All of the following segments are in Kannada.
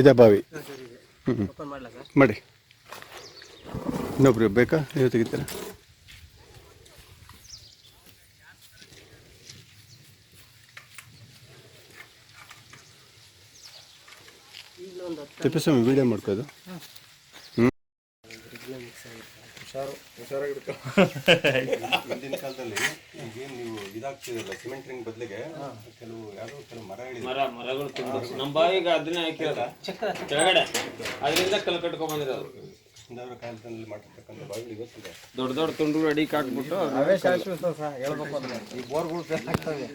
ಇದೆ ಬಾವಿ. ಹ್ಞೂ ಓಪನ್ ಮಾಡಲ ಸರ್? ಮಾಡಿ. ಇನ್ನೊಬ್ರು ಬೇಕಾ? ನೀವು ತೆಗಿತೀರಾ? ತಿಪ್ಪೇಸ್ವಾಮಿ ವೀಡಿಯೋ ಮಾಡ್ಕೋದು ಹುಷಾರು ಹುಷಾರಾಗಿಡ್ಕೊ ಹಿಂದಿನ ಕಾಲದಲ್ಲಿ ಏನು ನೀವು ಇದಾಗ್ತಿರಲ್ಲ ಸಿಮೆಂಟ್ ರಿಂಗ್ ಬದಲಿಗೆ ಕೆಲವು ಯಾರೋ ಕೆಲವು ಮರ ಮರ ಮರಗಳು ತುಂಬ ನಮ್ಮ ಬಾವಿಗೆ ಅದನ್ನೇ ಹಾಕಿರಲ್ಲ ಕೆಳಗಡೆ. ಅದರಿಂದ ಕಲ್ಲು ಕಟ್ಕೊಂಡ್ ಬಂದಿರೋದು. ಹಿಂದವರ ಕಾಲದಲ್ಲಿ ಮಾಡಿರ್ತಕ್ಕಂಥ ಬಾವಿಗಳು ಇವತ್ತಿದೆ ದೊಡ್ಡ ದೊಡ್ಡ ತುಂಡು ಅಡಿ ಹಾಕ್ಬಿಟ್ಟು ಅವೇ ಶಾಶ್ವತ ಸಹ ಹೇಳ್ಬೇಕು ಅಂದ್ರೆ. ಈ ಬೋರ್ಗಳು ಆಗ್ತವೆ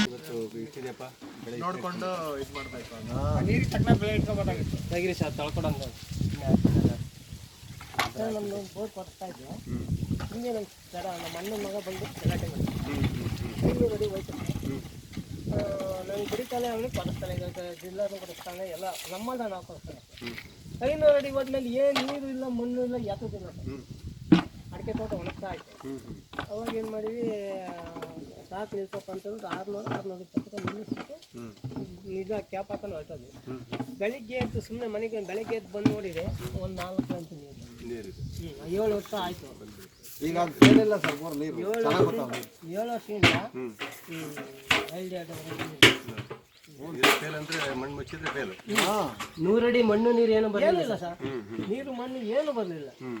ಇವತ್ತು ಬೆಳೆ ನೋಡ್ಕೊಂಡು ಇದು ಮಾಡ್ಬೇಕು ತೆಗಿರಿ ಸರ್ ತೊಳ್ಕೊಡಂಗ ನಮ್ದು ಬೋಟ್ ಕೊಡ್ತಾ ಇದ್ದೆ ಹಿಂಗೆ ನಮ್ಮ ನಮ್ಮ ಅಣ್ಣನ ಮಗ ಬಂದು ಗಲಾಟೆ ಮಾಡಿ ಅಡಿ ಹೋಯ್ತು ನಂಗೆ ಬಿಡಿತಾನೆ ಅವನು ಕೊಡಿಸ್ತಾನೆ ಜಿಲ್ಲಾ ಜಿಲ್ಲಾನು ಕೊಡಿಸ್ತಾನೆ ಎಲ್ಲ ನಮ್ಮದ ನಾವು ಕೊಡಿಸ್ತಾನೆ ಐನೂರು ಅಡಿ ಹೋದ್ಮೇಲೆ ಏನು ನೀರು ಇಲ್ಲ ಮಣ್ಣು ಇಲ್ಲ ಯಾತದಿಲ್ಲ ಅಡಿಕೆ ತೋಟ ಒಣಗ್ತಾ ಆಯ್ತು ಅವಾಗ ಏನು ಮಾಡಿದ್ವಿ ಸಾಕು ನಿಲ್ಸಪ್ಪ ಅಂತಂದ್ರೆ ಆರುನೂರು ಆರುನೂರು ಇಪ್ಪತ್ತು ನಿಲ್ಲಿಸ್ಬಿಟ್ಟು ನಿಜ ಕ್ಯಾಪ್ ಹಾಕಲು ಹೊರಟೋದು ಬೆಳಿಗ್ಗೆ ಎದ್ದು ಸುಮ್ಮನೆ ಮನೆಗೆ ಬೆಳಿಗ್ಗೆ ಎದ್ದು ಬಂದು ನೋಡಿದೆ ಒಂದು ನಾಲ್ಕು ಗಂಟೆ ನೀರು. ಏಳು ವರ್ಷ ಆಯಿತು. ಈಗ ಅದು ಇಲ್ಲ ಸರ್ ನೀರು. ಏಳು ಏಳು ವರ್ಷದಿಂದ ಹಾಂ ನೂರಡಿ ಮಣ್ಣು ನೀರು ಏನು ಬರಲಿಲ್ಲ ಸರ್. ನೀರು ಮಣ್ಣು ಏನು ಬರಲಿಲ್ಲ. ಹ್ಮ್.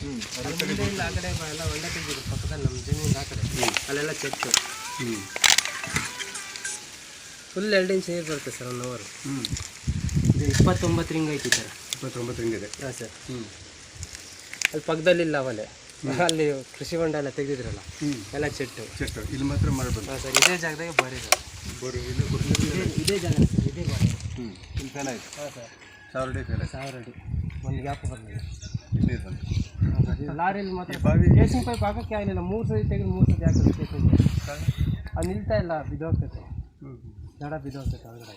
ಇಲ್ಲ ಆ ಕಡೆ ಎಲ್ಲ ಒಳ್ಳೆ ತೆಗೆದಿರು ಪಕ್ಕದಲ್ಲಿ ನಮ್ಮ ಜಮೀನು ಆ ಕಡೆ. ಅಲ್ಲೆಲ್ಲ ಹ್ಮ್. ಫುಲ್ ಎರಡು ಇಂಚ್ ನೀರು ಬರುತ್ತೆ ಸರ್ ಒನ್ ಅವರ್ ಹ್ಞೂ ಇದು ಇಪ್ಪತ್ತೊಂಬತ್ತು ರಿಂಗ್ ಐತಿ ಸರ್. ಇಪ್ಪತ್ತೊಂಬತ್ತು ಇದೆ. ಹಾಂ ಸರ್. ಹ್ಞೂ ಅಲ್ಲಿ ಪಕ್ಕದಲ್ಲಿ ಇಲ್ಲ ಅವಲೆ ಅಲ್ಲಿ ಕೃಷಿ ಹೊಂಡ ಎಲ್ಲ ತೆಗೆದಿದ್ರಲ್ಲ. ಎಲ್ಲ ಚೆಟ್ಟು ಚೆಟ್ಟು ಇಲ್ಲಿ ಮಾತ್ರ ಮಾಡ್ಬೋದು ಹಾಂ ಸರ್ ಇದೇ ಜಾಗದಾಗ ಬರೀ ಸರ್ ಬರೀ ಇಲ್ಲಿ ಇದೇ ಇದೇ ಜಾಗ ಸರ್ ಇದೇ ಬಾರಿ ಹ್ಞೂ ಇಲ್ಲಿ ಫೇಲ್ ಆಯ್ತು. ಹಾಂ ಸರ್. ಸಾವಿರ ಅಡಿ ಫೇಲ್ ಸಾವಿರ ಅಡಿ. ಒಂದು ಗ್ಯಾಪ್ ಬರಲಿಲ್ಲ ಇಲ್ಲಿ ಬಂತು ಲಾರಿಯಲ್ಲಿ ಮಾತ್ರ ಕೇಸಿಂಗ್ ಪೈಪ್ ಹಾಕೋಕ್ಕೆ ಆಗಲಿಲ್ಲ ಮೂರು ಸರಿ ತೆಗೆದು ಮೂರು ಸತಿ ಹಾಕಿದ್ರು ಕೇಸಿಂಗ್ ಅದು ನಿಲ್ತಾ ಇಲ್ಲ ಬಿದ್ದೋಗ್ತೈತೆ ದಡ ಬಿದ್ದೋಗ್ತೈತೆ ಒಳಗಡೆ.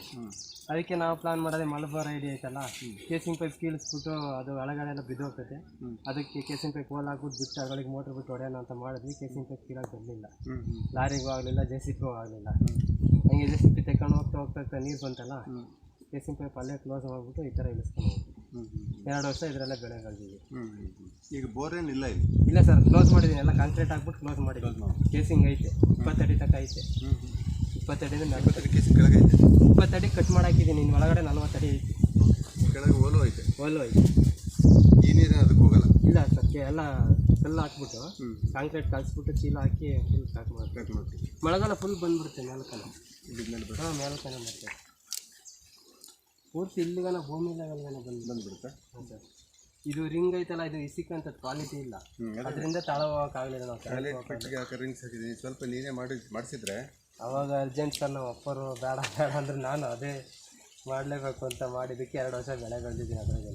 ಅದಕ್ಕೆ ನಾವು ಪ್ಲಾನ್ ಮಾಡೋದೇ ಮಲಬಾರ್ ಐಡಿಯಾ ಐತಲ್ಲ? ಕೇಸಿಂಗ್ ಪೈಪ್ ಕೀಳಿಸ್ಬಿಟ್ಟು ಅದು ಒಳಗಡೆ ಎಲ್ಲ ಬಿದ್ದೋಗ್ತೈತೆ. ಅದಕ್ಕೆ ಕೇಸಿಂಗ್ ಪೈಪ್ ಹೋಲ್ ಹಾಕ್ಬಿಟ್ಟು ಬಿಟ್ಟು ಅದ್ರೊಳಗೆ ಮೋಟ್ರ್ ಬಿಟ್ಟು ಹೊಡೆಯೋಣ ಅಂತ ಮಾಡಿದ್ವಿ. ಕೇಸಿಂಗ್ ಪೈಪ್ ಕೀಳಕ್ಕೆ ಬರಲಿಲ್ಲ. ಲಾರಿಗೂ ಆಗಲಿಲ್ಲ ಜೆ ಸಿ ಪಿಗೂ ಆಗಲಿಲ್ಲ ಹಂಗೆ ಜೆ ಸಿ ಪಿ ತೆಕ್ಕೊಂಡು ಹೋಗ್ತಾ ಹೋಗ್ತಾ ಹೋಗ್ತಾ ನೀರು ಬಂತಲ್ಲ? ಕೇಸಿಂಗ್ ಪೈಪ್ ಅಲ್ಲೇ ಕ್ಲೋಸ್ ಮಾಡಿಬಿಟ್ಟು ಈ ಥರ ಇಳಿಸ್ಕೊಂಡು ಎರಡು ವರ್ಷ ಇದರಲ್ಲೇ ಬೆಳೆ ಹ್ಮ್. ಈಗ ಬೋರ್ ಇಲ್ಲ ಇಲ್ಲಿ? ಇಲ್ಲ ಸರ್ ಕ್ಲೋಸ್ ಮಾಡಿದ್ದೀನಿ. ಎಲ್ಲ ಕಾಂಕ್ರೀಟ್ ಹಾಕ್ಬಿಟ್ಟು ಕ್ಲೋಸ್ ಮಾಡಿದ್ದೀನಿ. ಕೇಸಿಂಗ್ ಐತೆ. ಇಪ್ಪತ್ತಡಿ ತನಕ ಐತೆ. ಇಪ್ಪತ್ತಡಿಯಿಂದ ಇಪ್ಪತ್ತಡಿ ಕೇಸಿಂಗ್ ಕೆಳಗೆ ಐತೆ? ಇಪ್ಪತ್ತಡಿ ಕಟ್ ಮಾಡಾಕಿದ್ದೀನಿ. ಇನ್ನು ಒಳಗಡೆ ನಲ್ವತ್ತಡಿ ಐತಿ. ಕೆಳಗೆ ಓಲು ಐತೆ? ಒಲ್ಲು ಐತೆ. ಈ ಅದಕ್ಕೆ ಹೋಗಲ್ಲ? ಇಲ್ಲ ಸರ್ ಎಲ್ಲ ಕಲ್ಲು ಹಾಕ್ಬಿಟ್ಟು ಕಾಂಕ್ರೀಟ್ ಕಲಿಸ್ಬಿಟ್ಟು ಚೀಲ ಹಾಕಿ ಫುಲ್ ಪ್ಯಾಕ್ ಮಾಡಿ ಕಟ್ ಮಾಡ್ತೀವಿ ಮಳೆಗಾಲ ಫುಲ್ ಬಂದ್ಬಿಡುತ್ತೆ ಮೇಲ್ಕಲ್ಲ ಹಾಂ ಮೇಲ್ಕಲ್ಲ ಬರ್ತದೆ. ಪೂರ್ತಿ ಇಲ್ಲಿಗನ ಭೂಮಿ ಲೆವೆಲ್ಗನ ಬಂದು ಬಂದ್ಬಿಡುತ್ತೆ. ಹಾಂ ಸರ್. ಇದು ರಿಂಗ್ ಐತಲ್ಲ ಇದು ಇಸಿಕಂತ ಕ್ವಾಲಿಟಿ ಇಲ್ಲ. ಅದರಿಂದ ತಾಳ ಹೋಗೋಕ್ಕಾಗಲಿಲ್ಲ ನಾವು. ಪೆಟ್ಟಿಗೆ ರಿಂಗ್ಸ್ ಹಾಕಿದ್ದೀನಿ. ಸ್ವಲ್ಪ ನೀನೇ ಮಾಡಿ ಮಾಡಿಸಿದ್ರೆ. ಅವಾಗ ಅರ್ಜೆಂಟ್ ಸರ್ ನಮ್ಮ ಅಪ್ಪರು ಬೇಡ ಬೇಡ ಅಂದ್ರೆ ನಾನು ಅದೇ ಮಾಡಲೇಬೇಕು ಅಂತ ಮಾಡಿದ್ದಕ್ಕೆ ಎರಡು ವರ್ಷ ಬೆಳೆ ಬೆಳೆದಿದ್ದೀನಿ ಅದ್ರಾಗೆ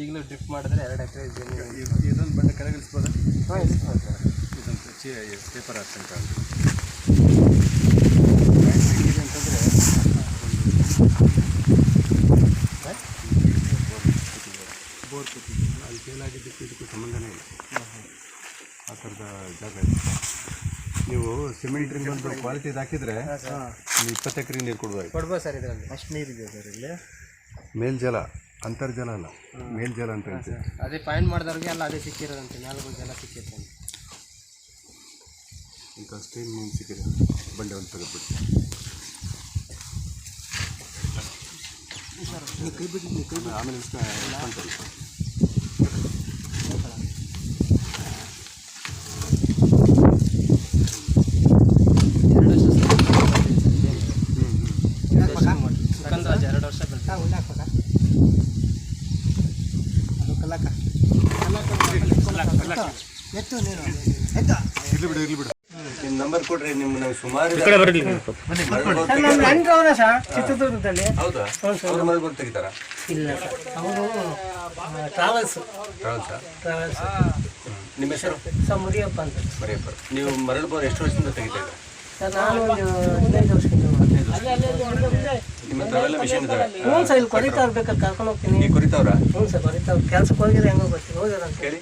ಈಗಲೂ ಡ್ರಿಪ್ ಮಾಡಿದ್ರೆ ಎರಡು ಎಕರೆ ಜಮೀನು ಇದೊಂದು ಬಂಡೆ ಕೆಳಗೆ ಇಳಿಸ್ಬೋದಾ ಹಾಂ ಇಳಿಸ್ಬೋದು ಸರ್. ಇದೊಂದು ಚಿ ಪೇಪರ್ ಹಾಕ್ತಂಕ ಅಂತಂದರೆ ಬೋರ್ ಕೂತಿದ್ದು ಅಲ್ಲಿ ಫೇಲ್ ಆಗಿದ್ದಕ್ಕೆ ಇದಕ್ಕೂ ಸಂಬಂಧನೇ ಇಲ್ಲ. ಆ ಥರದ ಜಾಗ ಇದೆ. ನೀವು ಸಿಮೆಂಟ್ ರಿಂಗ್ ಒಂದು ಕ್ವಾಲಿಟಿ ಹಾಕಿದರೆ ನೀವು ಇಪ್ಪತ್ತು ಎಕರೆ ನೀರು ಕೊಡ್ಬೋದು. ಕೊಡ್ಬೋದು ಸರ್ ಇದರಲ್ಲಿ. ಅಷ್ಟು ನೀರಿದೆ ಸರ್ ಇಲ್ಲಿ? ಮೇಲ್ಜಲ ಅಂತರ್ಜಲ ಅಲ್ಲ ಮೇಲ್ಜಲ ಅಂತ ಹೇಳ್ತೀವಿ. ಅದೇ ಪಾಯಿಂಟ್ ಮಾಡಿದವ್ರಿಗೆ ಅಲ್ಲ ಅದೇ ಸಿಕ್ಕಿರೋದಂತೆ ನಾಲ್ಕು ಜಲ ಸಿಕ್ಕಿರ್ತಂತೆ ಈಗ ಇಂಥ ಸ್ಟೈಲ್ ಮೀನು ಸಿಕ್ಕಿದೆ? ಬಂಡೆ ಒಂದು ತೆಗೆದ್ಬಿಟ್ಟು ಆಮೇಲೆ ಇಸ್ಕ- ಆಮೇಲೆ ಸುಗಂಧರಾಜ ಎರಡು ವರ್ಷ ಇರ್ಲಿ ಬಿಡು ಇರ್ಲಿ ಬಿಡು ನಿಮ್ಮ ನಂಬರ್ ಕೊಡ್ರಿ ನಿಮ್ಮ ನಾವು ಸುಮಾರು ನಮ್ಮ ಸರ್ ಚಿತ್ರದುರ್ಗದಲ್ಲಿ ಹೌದಾ ಅವ್ರ ತೆಗಿತಾರ ಇಲ್ಲ ಸರ್ ಅವರು ಟ್ರಾವೆಲ್ಸ್ ಟ್ರಾವೆಲ್ಸಾ ಟ್ರಾವೆಲ್ಸ್ ನಿಮ್ಮ ಹೆಸರು ಸರ್ ಮುರಿಯಪ್ಪ ಅಂತ ಮರಿಯಪ್ಪ ನೀವು ಮರಳು ಬೋರ್ ಎಷ್ಟು ವರ್ಷದಿಂದ ತೆಗಿತಾ ಇದ್ದೀರಾ ಸರ್ ನಾನು ಒಂದು ಹದಿನೈದು. ನಿಮ್ಮ ಹತ್ರ ಅವೆಲ್ಲ ಮಿಷನ್ ಹ್ಞೂ ಸರ್ ಇಲ್ಲಿ ಇರ್ಬೇಕಾದ್ರೆ ಕರ್ಕೊಂಡು ಹೋಗ್ತೀನಿ ನೀವು ಕುರಿತವ್ರ ಹ್ಞೂ ಸರ್ ಕೆಲ್ಸಕ್ಕೆ ಹೋಗಿದ್ರೆ ಹೆಂಗೋ ಗೊತ್ತಿಲ್ಲ ಹೋಗಿರ ಅಂತ ಕೇಳಿ